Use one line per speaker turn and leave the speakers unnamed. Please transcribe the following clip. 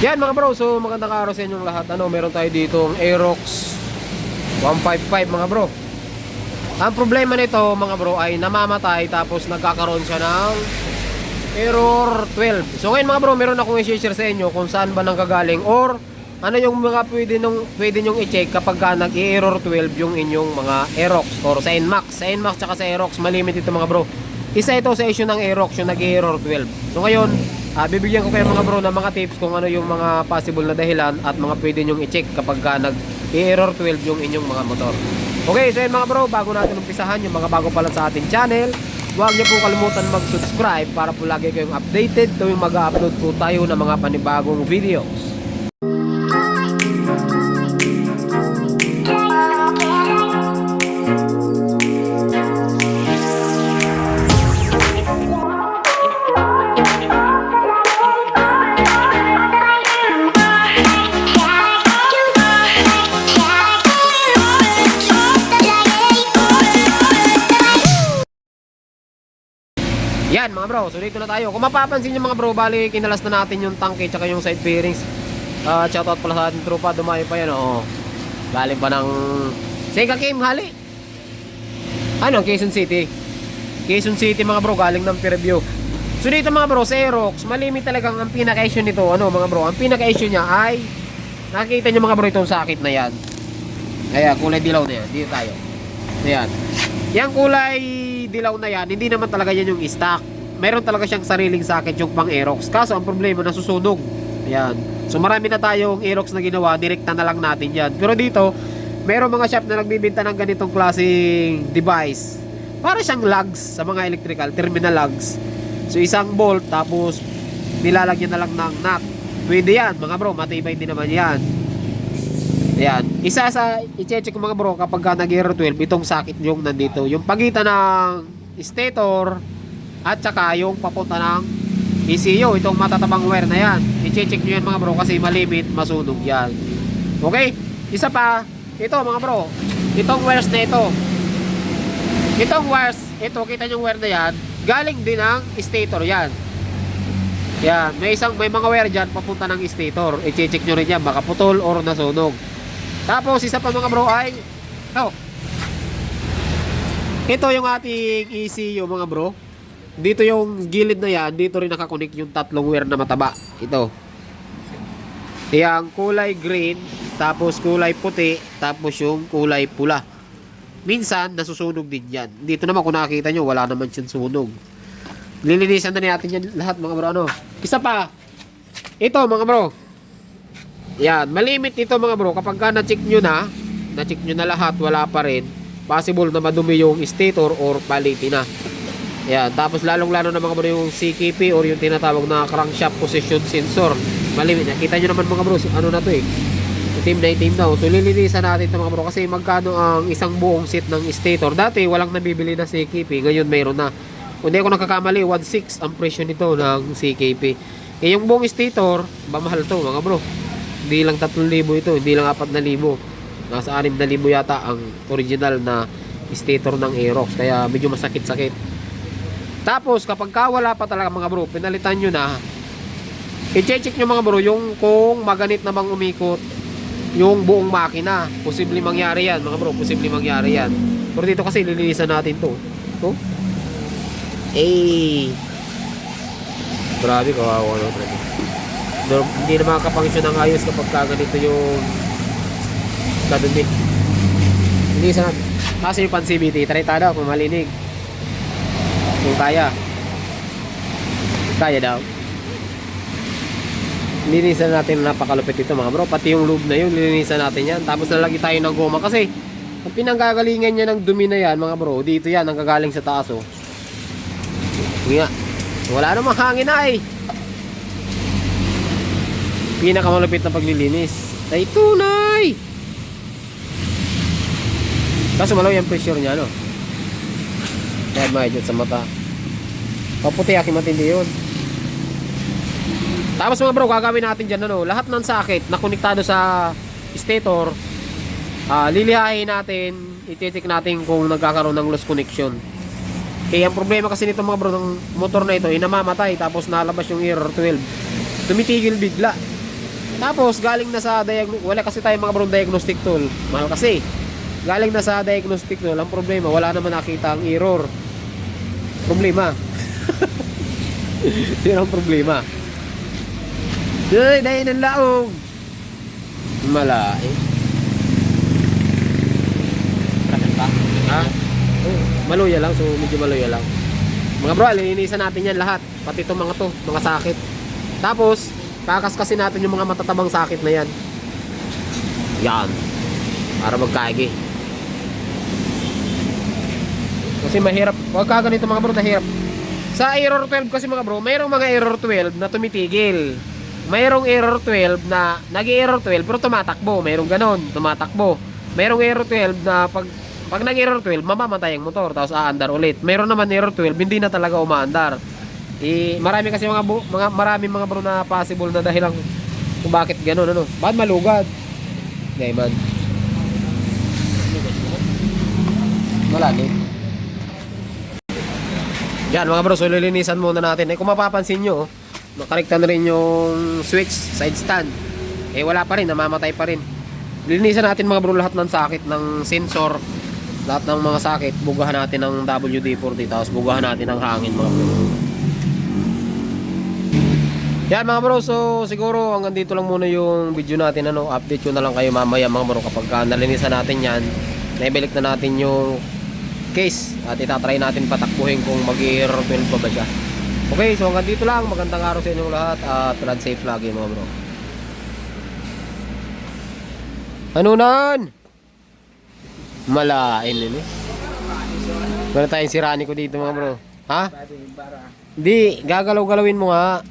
Yan mga bro, so magandang araw sa inyong lahat. Ano, meron tayo dito ang Aerox 155 mga bro. Ang problema nito mga bro ay namamatay tapos nagkakaroon siya ng error 12. So ngayon mga bro, meron akong i-share sa inyo kung saan ba nanggagaling or ano yung mga pwede nung pwede nyong i-check kapag ka nag-error 12 yung inyong mga Aerox or sa Nmax. Sa Nmax tsaka sa Aerox, malimit ito mga bro. Isa ito sa issue ng Aerox yung nag-error 12. So ngayon, ah, bibigyan ko kayo mga bro ng mga tips kung ano yung mga possible na dahilan at mga pwede nyong i-check kapag ka nag-error 12 yung inyong mga motor. Okay, so yun mga bro, bago natin umpisahan yung mga bago pa lang sa ating channel, huwag niyo po kalimutan mag-subscribe para po lagi kayong updated tuwing mag-upload po tayo ng mga panibagong videos. Bro, so dito na tayo. Kung mapapansin nyo mga bro, bali kinalas na natin yung tangke tsaka yung side bearings. Uh, shoutout pala sa ating tropa, dumayo pa yan. Oo. Galing pa ng Sega Kim, hali. Ano, Quezon City. Quezon City mga bro, galing ng Peerview. So dito mga bro, sa Aerox, malimit talagang ang pinaka-issue nito. Ano mga bro, ang pinaka-issue niya ay nakikita nyo mga bro itong sakit na yan. Ayan, kulay dilaw na yan. Dito tayo. Ayan. Yang kulay dilaw na yan, hindi naman talaga yan yung stock. Meron talaga siyang sariling sakit yung pang Aerox. Kaso ang problema, nasusunog. Ayan. So marami na tayong Aerox na ginawa, direkta na lang natin yan. Pero dito, meron mga shop na nagbibenta ng ganitong klaseng device. Para siyang lugs sa mga electrical, terminal lugs. So isang bolt, tapos nilalagyan na lang ng nut. Pwede yan, mga bro, matibay din naman yan. Ayan. Isa sa i-check ko mga bro kapag ka nag-error 12, itong sakit yung nandito. Yung pagitan ng stator at saka yung papunta ng ECU. Itong matatabang wire na yan. I-check nyo yan mga bro kasi malimit, masunog yan. Okay? Isa pa, ito mga bro. Itong wires na ito. Itong wires, ito, kita nyo yung wire na yan. Galing din ng stator yan. Yan, may isang may mga wire diyan papunta ng stator. I-check nyo rin yan, baka putol or nasunog. Tapos isa pa mga bro ay oh. Ito yung ating ECU mga bro. Dito yung gilid na yan, dito rin nakakunik yung tatlong wire na mataba. Ito. Yang kulay green, tapos kulay puti, tapos yung kulay pula. Minsan, nasusunog din yan. Dito naman kung nakikita nyo, wala naman siyang sunog. Lilinisan na natin yan lahat mga bro. Ano? Isa pa. Ito mga bro. Yan, malimit ito mga bro. Kapag ka na-check nyo na, na-check nyo na lahat, wala pa rin. Possible na madumi yung stator or paliti na. Yan, tapos lalong-lalo na mga bro yung CKP or yung tinatawag na crankshaft position sensor. Malimit. Nakita nyo naman mga bro, ano na to eh. Itim na itim na. So lilinisan natin ito mga bro kasi magkano ang isang buong set ng stator. Dati walang nabibili na CKP, ngayon mayroon na. Kung di ako nakakamali, 1.6 ang presyo nito ng CKP. Eh, yung buong stator, ba mahal to mga bro. Hindi lang 3,000 ito, hindi lang 4,000. Nasa 6,000 yata ang original na stator ng Aerox. Kaya medyo masakit-sakit. Tapos, kapag kawala pa talaga mga bro, pinalitan nyo na, i-check nyo mga bro, yung kung maganit na bang umikot yung buong makina. Posible mangyari yan mga bro, posible mangyari yan. Pero dito kasi lilinisan natin to. To? Eh. Grabe, kawawa talaga. No, hindi na makapangisyon ng ayos kapag ka ganito yung kadumi. Hindi sa kasi yung pan-CBT, try tada kung malinig. Kung kaya. Kaya daw. Linisan natin napakalupit ito mga bro. Pati yung lube na yun, linisan natin yan. Tapos nalagi tayo ng goma kasi ang pinanggagalingan niya ng dumi na yan mga bro, dito yan, ang gagaling sa taas oh. Nga. Wala namang hangin na eh. Pinakamalupit na paglilinis. Ay tunay! Kaso malaw yung pressure niya, no? Kaya mahigit sa mata. Paputi aking matindi yun. Tapos mga bro, gagawin natin dyan, ano, lahat ng sakit na konektado sa stator, ah lilihain natin, ititik natin kung nagkakaroon ng loose connection. Kaya ang problema kasi nito mga bro, ng motor na ito, ay namamatay, tapos nalabas yung error 12. Tumitigil bigla. Tapos galing na sa diagnostic, wala kasi tayo mga bro diagnostic tool. Mahal kasi. Galing na sa diagnostic tool, ang problema, wala naman nakita ang error. Problema. Yun ang problema. Ay, dahil ng laong. Malay. Ha? Maluya lang, so medyo maluya lang. Mga bro, linisan natin yan lahat. Pati itong mga to, mga sakit. Tapos, kakaskasin natin yung mga matatabang sakit na yan. Yan. Para magkaigi. Kasi mahirap. Huwag ka ganito mga bro, mahirap. Sa error 12 kasi mga bro, mayroong mga error 12 na tumitigil. Mayroong error 12 na nag-error 12 pero tumatakbo. Mayroong ganon, tumatakbo. Mayroong error 12 na pag pag nag-error 12, mamamatay ang motor tapos aandar ulit. Mayroon naman error 12, hindi na talaga umaandar. Eh, marami kasi mga, bu- mga marami mga bro na possible na dahilan kung bakit gano'n ano. Bakit malugad? Hindi man. Yan mga bro, so lilinisan muna natin. Eh kung mapapansin nyo, nakarekta na rin yung switch, side stand. Eh wala pa rin, namamatay pa rin. Lilinisan natin mga bro lahat ng sakit ng sensor, lahat ng mga sakit, bugahan natin ng WD-40 tapos bugahan natin ng hangin mga bro. Yan mga bro, so siguro hanggang dito lang muna yung video natin ano, update ko na lang kayo mamaya mga bro kapag ka nalinisan natin yan, naibilik na natin yung case at itatry natin patakbuhin kung mag-error 12 pa ba siya. Okay, so hanggang dito lang, magandang araw sa inyong lahat at ride safe lagi mga bro. Ano nan? Malain din eh. Meron tayong sirani ko dito mga bro. Ha? Di, gagalaw-galawin mo nga.